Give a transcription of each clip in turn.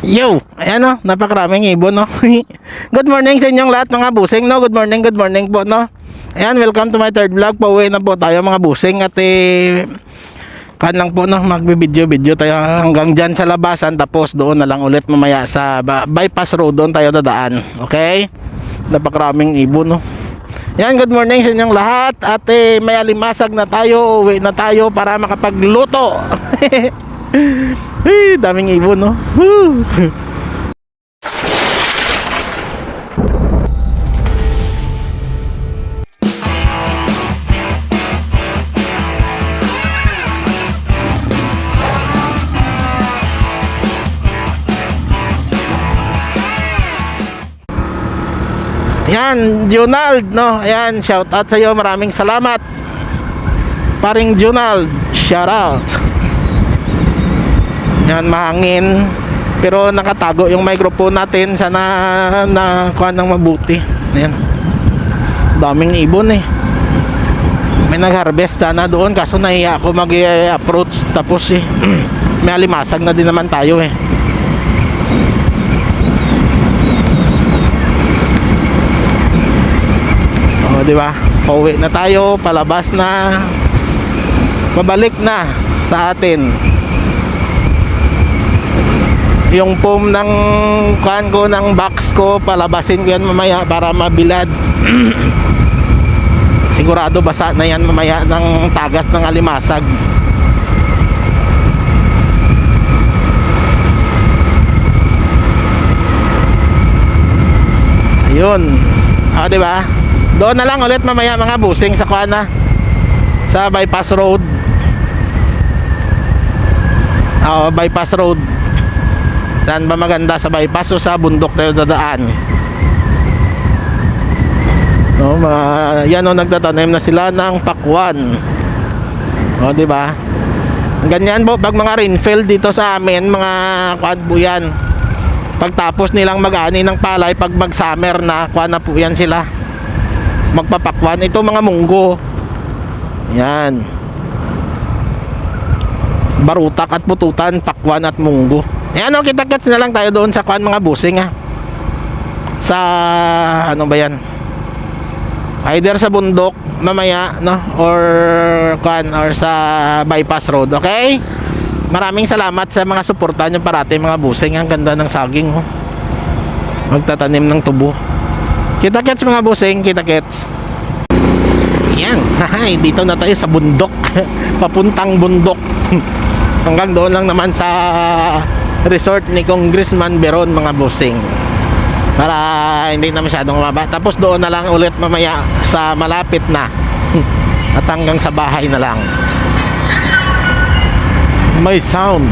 Yo, ayan o, napakaraming ibon no. good morning sa inyong lahat mga busing no. Good morning, good morning po no. Ayan, welcome to my third vlog. Pauwi na po tayo mga busing at eh lang po no, magbi-video video tayo hanggang diyan sa labasan tapos doon na lang ulit mamaya sa bypass road doon tayo dadaan. Okay? Napakaraming ibon no. Yan, good morning sa inyong lahat at eh, may alimasag na tayo, uwi na tayo para makapagluto. Ay, daming ibon no. Woo! Yan, Junald, no? Ayan, shout out sa iyo. Maraming salamat. Paring Junald, shout out. Yan, mahangin. Pero nakatago yung microphone natin. Sana na kuha ng mabuti. Ayan. Daming ibon eh. May nag-harvest sana doon kaso nahiya ako mag-approach tapos eh may alimasag na din naman tayo eh. O, di ba? Pauwi na tayo, palabas na. Pabalik na sa atin. Yung foam ng kan ko ng box ko, palabasin ko yan mamaya para mabilad. Sigurado basa na yan mamaya ng tagas ng alimasag. Ayun. Ah, di ba? Doon na lang ulit mamaya mga busing sa Kuana. Sa bypass road. Oo, bypass road. Saan ba maganda sa bypass o sa bundok tayo dadaan? No, mga yan o nagtatanim na sila ng pakwan. O, di ba? Ganyan po pag mga rainfield dito sa amin, mga kuan po yan. Pagtapos nilang mag-ani ng palay pag mag-summer na, kuan na po yan sila magpapakwan ito mga munggo yan barutak at pututan pakwan at munggo yan o kita kits na lang tayo doon sa kwan mga busing ha sa ano ba yan either sa bundok mamaya no or kwan or sa bypass road okay maraming salamat sa mga suporta nyo parati mga busing ang ganda ng saging oh. magtatanim ng tubo Kita kits mga busing, kita kits. Yan, hahay, dito na tayo sa bundok. Papuntang bundok. Hanggang doon lang naman sa resort ni Congressman Beron mga busing. Para hindi na masyadong mababa. Tapos doon na lang ulit mamaya sa malapit na. At hanggang sa bahay na lang. May sound.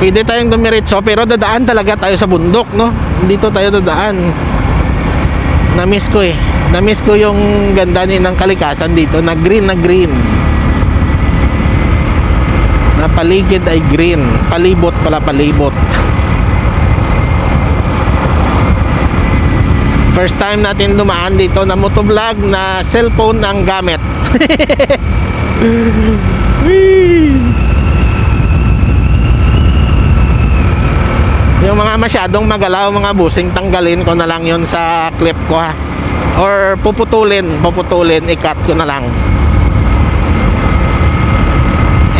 Pwede tayong dumiretso pero dadaan talaga tayo sa bundok, no? Dito tayo dadaan na-miss ko eh na-miss ko yung ganda ni ng kalikasan dito na green na green na paligid ay green. Palibot pala palibot. First time natin dumaan dito na motovlog na cellphone ang gamit. Yung mga masyadong magalaw mga busing tanggalin ko na lang yun sa clip ko ha. Or puputulin puputulin ikat ko na lang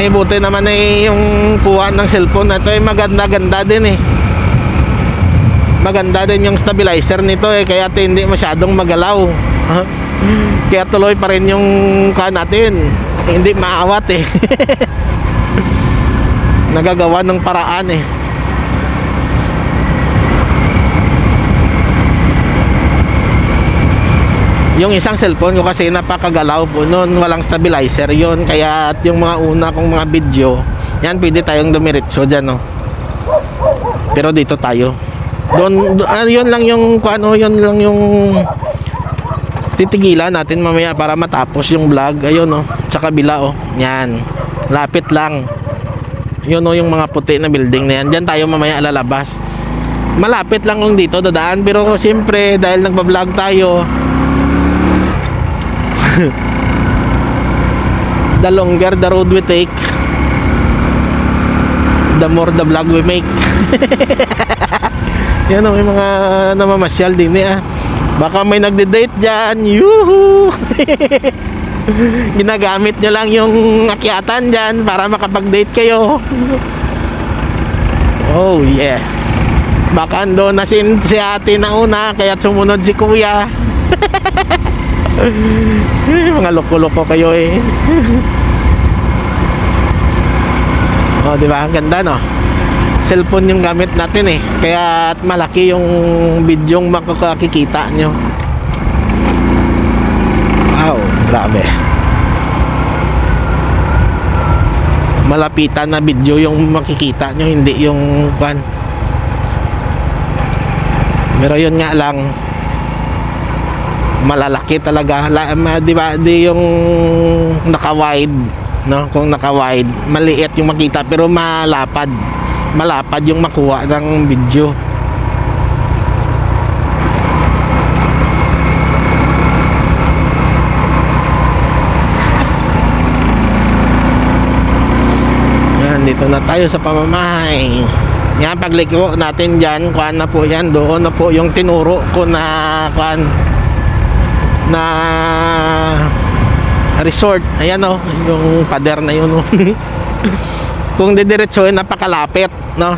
eh buti naman eh yung kuha ng cellphone na ito eh maganda ganda din eh. Maganda din yung stabilizer nito eh kaya hindi masyadong magalaw. Kaya tuloy pa rin yung kuha natin. Hindi maawat eh. Nagagawa ng paraan eh yung isang cellphone ko kasi napakagalaw po noon walang stabilizer yon kaya at yung mga una kong mga video yan pwede tayong dumiretso dyan no? Pero dito tayo. Doon do, ah, yun lang yung ano yun lang yung titigilan natin mamaya para matapos yung vlog. Ayun no? Sa kabila oh. Yan. Lapit lang. Yun oh yung mga puti na building na yan. Dyan tayo mamaya lalabas. Malapit lang yung dito dadaan. Pero siyempre dahil nagbablog tayo the longer the road we take the more the vlog we make. Yan o, may mga namamasyal din eh ah. Baka may nagde-date dyan. Yuhu! Ginagamit nyo lang yung akyatan dyan para makapag-date kayo. Oh yeah. Baka ando na si, si ate na una kaya sumunod si kuya. Mga loko-loko kayo eh. oh, di ba? Ang ganda no? Cellphone yung gamit natin eh. Kaya malaki yung bidyong makakakikita nyo. Wow, grabe. Malapitan na video yung makikita nyo, hindi yung pan. Pero yun nga lang, malalaki talaga. La, ma, di ba di yung naka-wide no? Kung naka-wide maliit yung makita pero malapad. Malapad yung makuha ng video. Yan dito na tayo sa pamamahay. Yan pagliko natin dyan kuhan na po yan. Doon na po yung tinuro ko na kuhan na resort. Ayan o yung pader na yun oh. kung didiretsuhin napakalapit no?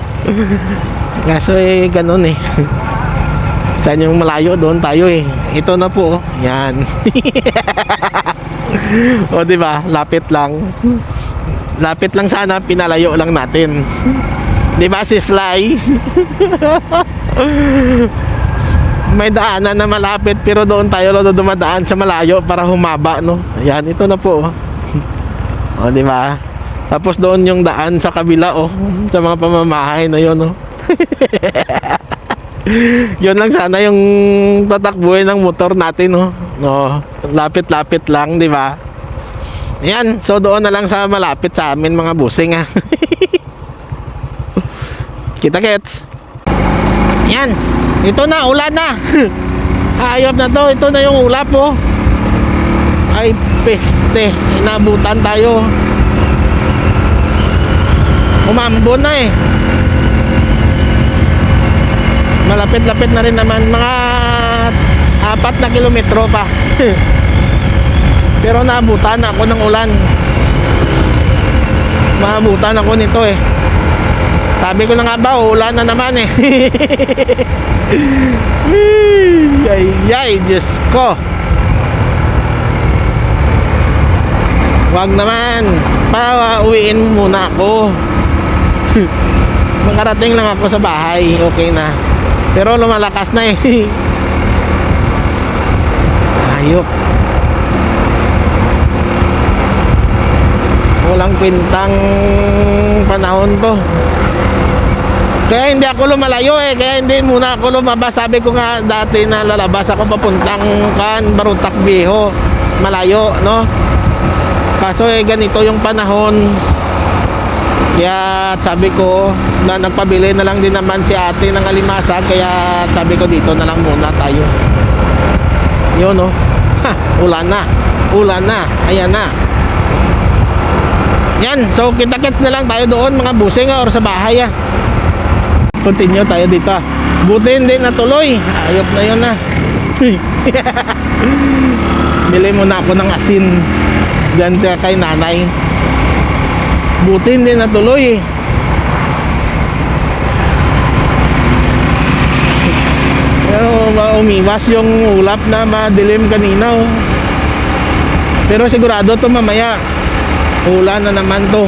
Kaso eh ganun eh. Saan yung malayo doon tayo eh. Ito na po oh. yan. O di ba lapit lang. Lapit lang sana pinalayo lang natin. Di ba si Sly may daanan na malapit pero doon tayo lang dumadaan sa malayo para humaba no ayan ito na po oh. o di ba tapos doon yung daan sa kabila oh sa mga pamamahay na yun oh yun lang sana yung tatakbuhin ng motor natin oh no lapit-lapit lang di ba Ayan, so doon na lang sa malapit sa amin mga busing ah. Kita gets. Yan. Ito na, ulan na. Hayop na to. Ito na yung ulap po. Ay, peste. Inabutan tayo. Umambon na eh. Malapit-lapit na rin naman. Mga apat na kilometro pa. Pero naabutan ako ng ulan. Maabutan ako nito eh. Sabi ko na nga ba, ulan na naman eh. ay, ay, Diyos ko. Wag naman. Pa, uwiin mo muna ako. Makarating lang ako sa bahay. Okay na. Pero lumalakas na eh. Ayok. Walang kwintang panahon to. Kaya hindi ako lumalayo eh. Kaya hindi muna ako lumabas. Sabi ko nga dati na lalabas ako papuntang kan Barutak Biho. Malayo, no? Kaso eh ganito yung panahon. Kaya sabi ko na nagpabili na lang din naman si ate ng alimasa. Kaya sabi ko dito na lang muna tayo. Yun, no? Ha, ulan na. Ulan na. Ayan na. Yan, so kita-kits na lang tayo doon mga busing ah, or sa bahay ah. Continue tayo dito. Buti hindi natuloy. Ayop na yun ah. Bili muna ako ng asin dyan sa kay nanay. Buti hindi natuloy eh. Pero umiwas yung ulap na madilim kanina oh. Pero sigurado to mamaya Ulan na naman to.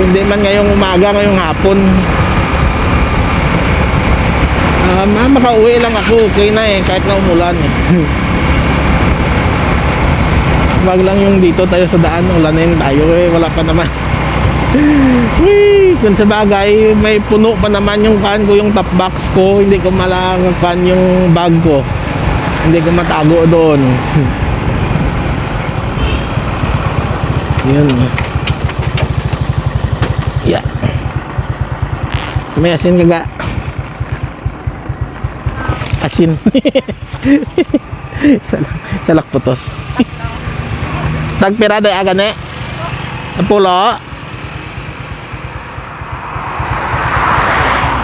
Kundi man ngayong umaga, ngayong hapon. Ah, ma, makauwi lang ako. Okay na eh, kahit na umulan eh. Wag lang yung dito tayo sa daan, ulan na tayo eh, wala pa naman. Wee! Kung sa bagay, may puno pa naman yung kan ko, yung top box ko. Hindi ko malang kan yung bag ko. Hindi ko matago doon. Yun. Yeah. May asin kaga asin. salak, salak putos. Tagpira day aga. Pulo.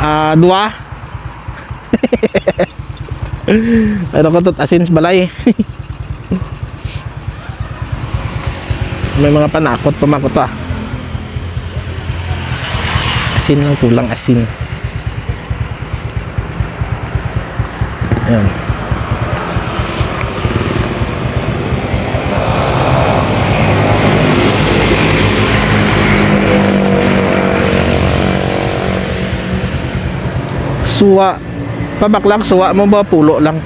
Ah, uh, dua. Pero ano ko tot asin balay. May mga panakot pumakot ah. Asin lang kulang asin. Ayan. Suwa. Pabaklak suwa mo ba pulo lang.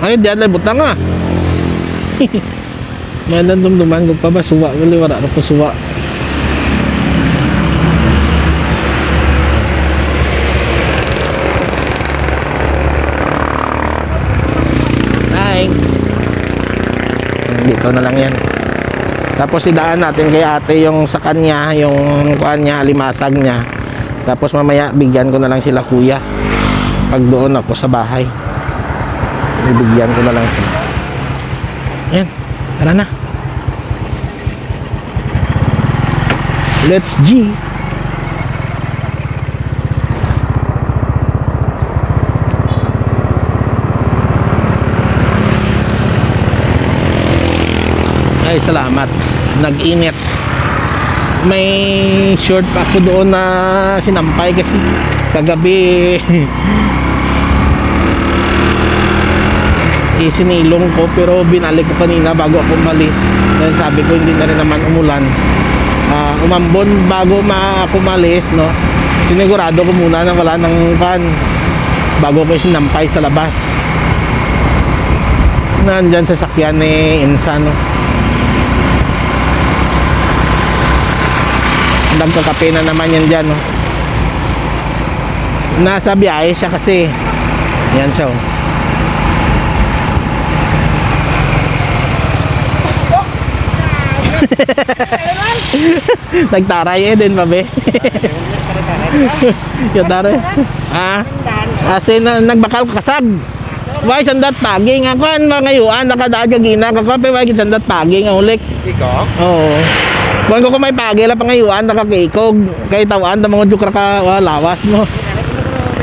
Ay, diyan lang butang ah. May nandumduman ko pa ba suwa. Wala wala na suwa. Thanks. Dito na lang yan. Tapos idaan natin kay ate yung sa kanya, yung kuan niya, alimasag niya. Tapos mamaya bigyan ko na lang sila kuya. Pag doon ako sa bahay. Bibigyan ko na lang sila. Yan, tara na. Let's G. Ay, salamat. Nag-init. May short pa ako doon na sinampay kasi kagabi isinilong ko pero binalik ko kanina bago ako umalis. Dahil sabi ko hindi na rin naman umulan. Ah, umambon bago ma ako umalis no? Sinigurado ko muna na wala ng pan bago ko sinampay sa labas. Nandyan sa sakyan ni Insano nagkakape na naman yan dyan no? nasa biyahe siya kasi yan siya oh. nagtaray eh din babe yung taray ah kasi na, nagbakal kasag Why sandat paging ako an mga yuan nakadaan kagina kako pe why sandat paging ang ulik Ikaw? Oo. Buwan ko kung may pagi la pangayuan nakakikog kay tawaan ta mga jukra ka wa, lawas mo.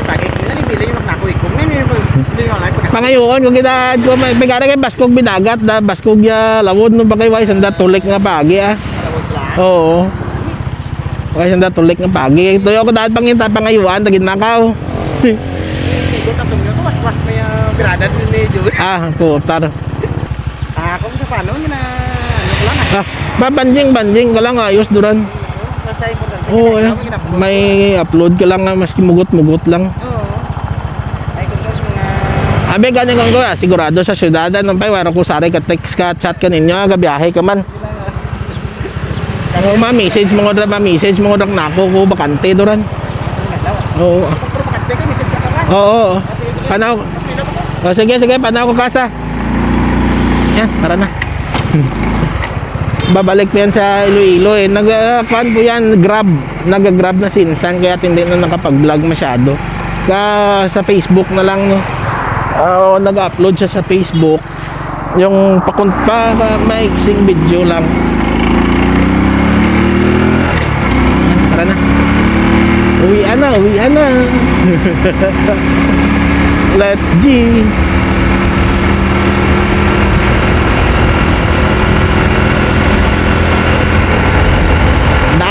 Pagay ko nila, ibili yung nako ikong. Ngayon, hindi ko alam. Pangayuan ko kita ko may pagara kay baskog binagat da baskog ya lawod no bagay wai sanda tulik nga pagi ah. Oo. Wai sanda tulik nga pagi. Tuyo ko dahil panginta pangayuan tagin nakaw. Ah, putar. Ah, kung sa paano, na, ano ko lang ah. Ah, babanjing banjing ka lang ayos duran. Oo, Kaya eh. may upload ka lang nga maski mugot-mugot lang. Oo. Ay, kung sa mga... Abe gani kong ko sigurado sa syudad nang pay waro ko sari ka text ka chat ka ninyo gabiyahe ka man. Ang ma message mo nga ma message mo nga nako ko bakante doran. Oo. Oo. Panaw. O sige sige panaw ko kasa. Yan, tara na. Babalik pa yan sa Iloilo eh. Nag uh, po yan, grab. Nag-grab na sinsan kaya hindi na nakapag-vlog masyado. Ka sa Facebook na lang no. Oo, nag-upload siya sa Facebook. Yung pakun pa maiksing video lang. Tara na. Uwian na, uwian na. Let's G.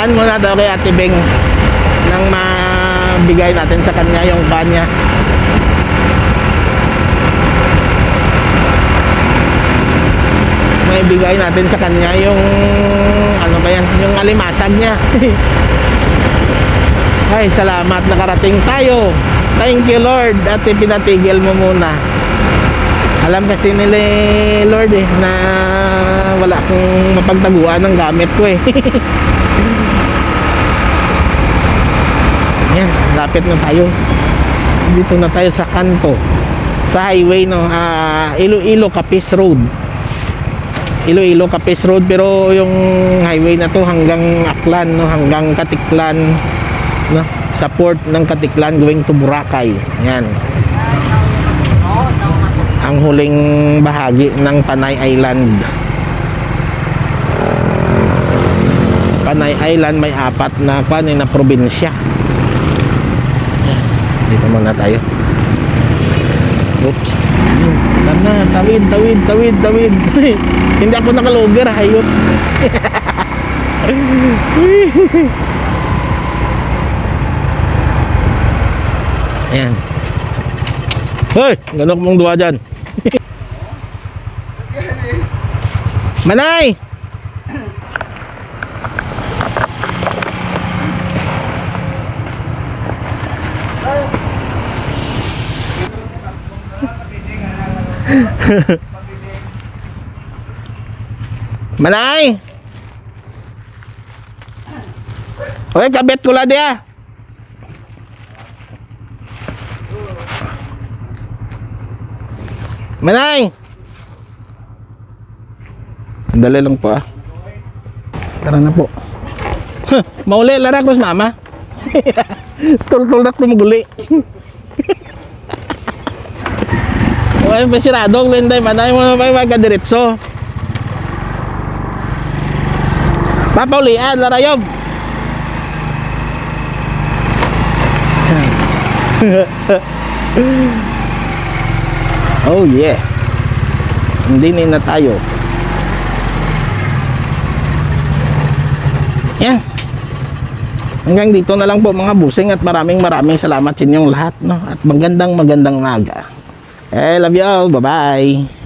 Daan muna daw kay Ate Beng nang mabigay natin sa kanya yung kanya. May bigay natin sa kanya yung ano ba yan, yung alimasag niya. Ay, salamat nakarating tayo. Thank you Lord at pinatigil mo muna. Alam kasi nila eh, Lord eh na wala akong mapagtaguan ng gamit ko eh. Yan, lapit na tayo. Dito na tayo sa kanto. Sa highway no, ah, Iloilo Capiz Road. Iloilo Capiz Road pero yung highway na to hanggang Aklan no, hanggang Katiklan no, sa port ng Katiklan going to Boracay. Yan. Ang huling bahagi ng Panay Island. Panay Island may apat na kwan eh, na probinsya. Yan. muna tayo. Oops. Tara na, tawid, tawid, tawid, tawid. Hindi ako nakaloger, hayop. Ayan. Hoy, ganok mong duwa dyan. Manay! Manay! Oy, kabit ko lang dia. Manay! Dali lang po ah. Tara na po. Huh, Mauli, lara cross mama. Tul-tul na kumaguli. Ay, pasiradong linday, manay mo na may magadiretso. Papaulian, larayob. oh yeah. Hindi na tayo. Yan. Hanggang dito na lang po mga busing at maraming maraming salamat sa inyong lahat. No? At magandang magandang maga. Eh, love you. Bye-bye.